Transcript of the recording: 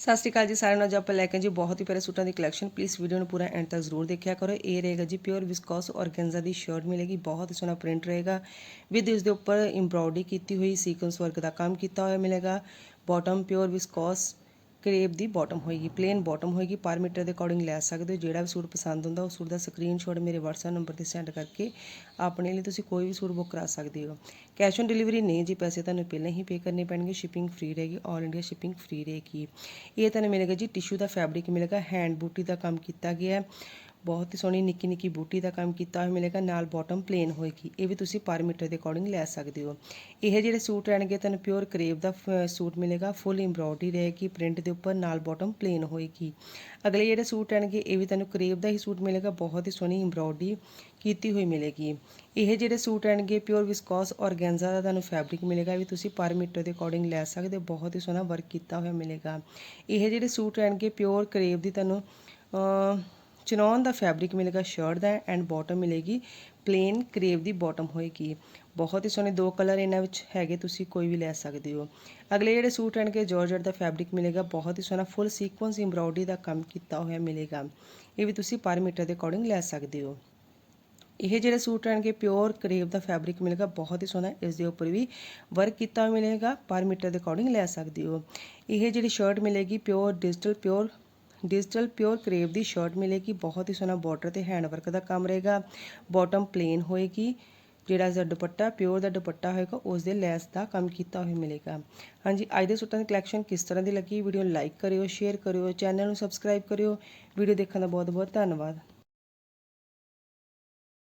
ਸਤਿ ਸ਼੍ਰੀ ਅਕਾਲ ਜੀ ਸਾਰਿਆਂ ਨੂੰ। ਅੱਜ ਆਪਾਂ ਲੈ ਕੇ ਜੀ ਬਹੁਤ ਹੀ ਪਿਆਰੇ ਸੂਟਾਂ ਦੀ ਕਲੈਕਸ਼ਨ ਪਲੀਜ਼ ਵੀਡੀਓ ਨੂੰ ਪੂਰਾ ਐਂਡ ਤੱਕ ਜ਼ਰੂਰ ਦੇਖਿਆ ਕਰੋ। ਇਹ ਰਹੇਗਾ ਜੀ ਪਿਓਰ ਵਿਸਕੋਸ ਔਰਗੈਂਜ਼ਾ ਦੀ ਸ਼ਰਟ ਮਿਲੇਗੀ। ਬਹੁਤ ਹੀ ਸੋਹਣਾ ਪ੍ਰਿੰਟ ਰਹੇਗਾ। ਵਿਦ ਇਸ ਦੇ ਉੱਪਰ ਐਮਬ੍ਰੋਇਡਰੀ ਕੀਤੀ ਹੋਈ ਸੀਕੁਐਂਸ ਵਰਕ ਦਾ ਕੰਮ ਕੀਤਾ ਹੋਇਆ ਮਿਲੇਗਾ। ਬਾਟਮ ਪਿਓਰ ਵਿਸਕੋਸ ਕਰੇਬ ਦੀ ਬਾਟਮ ਹੋਏਗੀ ਪਲੇਨ ਬਾਟਮ ਹੋਏਗੀ, ਪਰ ਮੀਟਰ ਦੇ ਅਕੋਰਡਿੰਗ ਲੈ ਸਕਦੇ ਹੋ, ਜਿਹੜਾ ਵੀ ਸੂਟ ਪਸੰਦ ਹੁੰਦਾ, ਉਹ ਸੂਟ ਦਾ ਸਕਰੀਨਸ਼ਾਟ ਮੇਰੇ WhatsApp ਨੰਬਰ ਤੇ ਸੈਂਡ ਕਰਕੇ ਆਪਣੇ ਲਈ ਤੁਸੀਂ ਕੋਈ ਵੀ ਸੂਟ ਬੁੱਕ ਕਰਾ ਸਕਦੇ ਹੋ। ਕੈਸ਼ ਔਨ ਡਿਲੀਵਰੀ ਨਹੀਂ ਜੀ, ਪੈਸੇ ਤੁਹਾਨੂੰ ਪਹਿਲਾਂ ਹੀ ਪੇ ਕਰਨੇ ਪੈਣਗੇ ਸ਼ਿਪਿੰਗ ਫ੍ਰੀ ਰਹੇਗੀ ਆਲ ਇੰਡੀਆ ਸ਼ਿਪਿੰਗ ਫ੍ਰੀ ਰਹੇਗੀ। ਇਹ ਤੁਹਾਨੂੰ ਮਿਲੇਗਾ ਜੀ ਟਿਸ਼ੂ ਦਾ ਫੈਬਰਿਕ ਮਿਲੇਗਾ ਹੈਂਡ ਬੂਟੀ ਦਾ ਕੰਮ ਕੀਤਾ ਗਿਆ ਹੈ। ਬਹੁਤ ਹੀ ਸੋਹਣੀ ਨਿੱਕੀ ਨਿੱਕੀ ਬੂਟੀ ਦਾ ਕੰਮ ਕੀਤਾ ਹੋਇਆ ਮਿਲੇਗਾ, ਨਾਲ ਬਾਟਮ ਪਲੇਨ ਹੋਏਗੀ। ਇਹ ਵੀ ਤੁਸੀਂ ਪਰ ਮੀਟਰ ਦੇ ਅਕੋਰਡਿੰਗ ਲੈ ਸਕਦੇ ਹੋ। ਇਹ ਜਿਹੜੇ ਸੂਟ ਰਹਿਣਗੇ, ਤੁਹਾਨੂੰ ਪਿਓਰ ਕਰੇਬ ਦਾ ਫ- ਸੂਟ ਮਿਲੇਗਾ ਫੁੱਲ ਐਮਬ੍ਰੋਇਡਰੀ ਰਹੇਗੀ ਪ੍ਰਿੰਟ ਦੇ ਉੱਪਰ ਨਾਲ ਬਾਟਮ ਪਲੇਨ ਹੋਏਗੀ। ਅਗਲੇ ਜਿਹੜੇ ਸੂਟ ਰਹਿਣਗੇ, ਇਹ ਵੀ ਤੁਹਾਨੂੰ ਕਰੇਬ ਦਾ ਹੀ ਸੂਟ ਮਿਲੇਗਾ, ਬਹੁਤ ਹੀ ਸੋਹਣੀ ਐਮਬ੍ਰੋਇਡਰੀ ਕੀਤੀ ਹੋਈ ਮਿਲੇਗੀ। ਇਹ ਜਿਹੜੇ ਸੂਟ ਰਹਿਣਗੇ ਪਿਓਰ ਵਿਸਕੋਸ ਔਰਗੈਂਜ਼ਾ ਦਾ ਤੁਹਾਨੂੰ ਫੈਬਰਿਕ ਮਿਲੇਗਾ, ਇਹ ਵੀ ਤੁਸੀਂ ਪਰ ਮੀਟਰ ਦੇ ਅਕੋਰਡਿੰਗ ਲੈ ਸਕਦੇ ਹੋ, ਬਹੁਤ ਹੀ ਸੋਹਣਾ ਵਰਕ ਕੀਤਾ ਹੋਇਆ ਮਿਲੇਗਾ। ਇਹ ਜਿਹੜੇ ਸੂਟ ਰਹਿਣਗੇ ਪਿਓਰ ਕਰੇਬ ਦੀ ਤੁਹਾਨੂੰ ਚਨੌਨ ਦਾ ਫੈਬਰਿਕ ਮਿਲੇਗਾ ਸ਼ਰਟ ਦਾ ਐਂਡ ਬਾਟਮ ਮਿਲੇਗੀ ਪਲੇਨ ਕਰੇਵ ਦੀ ਬਾਟਮ ਹੋਏਗੀ। ਬਹੁਤ ਹੀ ਸੋਹਣੇ ਦੋ ਕਲਰ ਇਹਨਾਂ ਵਿੱਚ ਹੈਗੇ, ਤੁਸੀਂ ਕੋਈ ਵੀ ਲੈ ਸਕਦੇ ਹੋ। ਅਗਲੇ ਜਿਹੜੇ ਸੂਟ ਰਹਿਣਗੇ ਜਾਰਜਟ ਦਾ ਫੈਬਰਿਕ ਮਿਲੇਗਾ, ਬਹੁਤ ਹੀ ਸੋਹਣਾ ਫੁੱਲ ਸੀਕੁਐਂਸ ਐਮਬ੍ਰੋਇਡਰੀ ਦਾ ਕੰਮ ਕੀਤਾ ਹੋਇਆ ਮਿਲੇਗਾ। ਇਹ ਵੀ ਤੁਸੀਂ ਪਰ ਮੀਟਰ ਦੇ ਅਕੋਰਡਿੰਗ ਲੈ ਸਕਦੇ ਹੋ। ਇਹ ਜਿਹੜੇ ਸੂਟ ਰਹਿਣਗੇ ਪਿਓਰ ਕਰੇਵ ਦਾ ਫੈਬਰਿਕ ਮਿਲੇਗਾ, ਬਹੁਤ ਹੀ ਸੋਹਣਾ, ਇਸ ਦੇ ਉੱਪਰ ਵੀ ਵਰਕ ਕੀਤਾ ਹੋਇਆ ਮਿਲੇਗਾ, ਪਰ ਮੀਟਰ ਦੇ ਅਕੋਰਡਿੰਗ ਲੈ ਸਕਦੇ ਹੋ। ਇਹ ਜਿਹੜੀ ਸ਼ਰਟ ਮਿਲੇਗੀ pure digital pure digital pure crepe ਦੀ ਸ਼ਰਟ ਮਿਲੇਗੀ। ਬਹੁਤ ਹੀ ਸੋਹਣਾ ਬਾਰਡਰ ਤੇ ਹੈਂਡ ਵਰਕ ਦਾ ਕੰਮ ਰਹੇਗਾ। ਬਾਟਮ ਪਲੇਨ ਹੋਏਗੀ। ਜਿਹੜਾ ਇਸ ਦੁਪੱਟਾ, ਪਿਓਰ ਦਾ ਦੁਪੱਟਾ ਹੋਏਗਾ ਉਸ ਦੇ ਲੈਸ ਦਾ ਕੰਮ ਕੀਤਾ ਹੋਇਆ ਮਿਲੇਗਾ। ਹਾਂਜੀ, ਅੱਜ ਦੇ ਸੂਟਾਂ ਦੀ ਕਲੈਕਸ਼ਨ ਕਿਸ ਤਰ੍ਹਾਂ ਦੀ ਲੱਗੀ? ਵੀਡੀਓ ਨੂੰ ਲਾਈਕ ਕਰਿਓ ਸ਼ੇਅਰ ਕਰਿਓ ਚੈਨਲ ਨੂੰ ਸਬਸਕ੍ਰਾਈਬ ਕਰਿਓ। ਵੀਡੀਓ ਦੇਖਣ ਦਾ ਬਹੁਤ ਬਹੁਤ ਧੰਨਵਾਦ।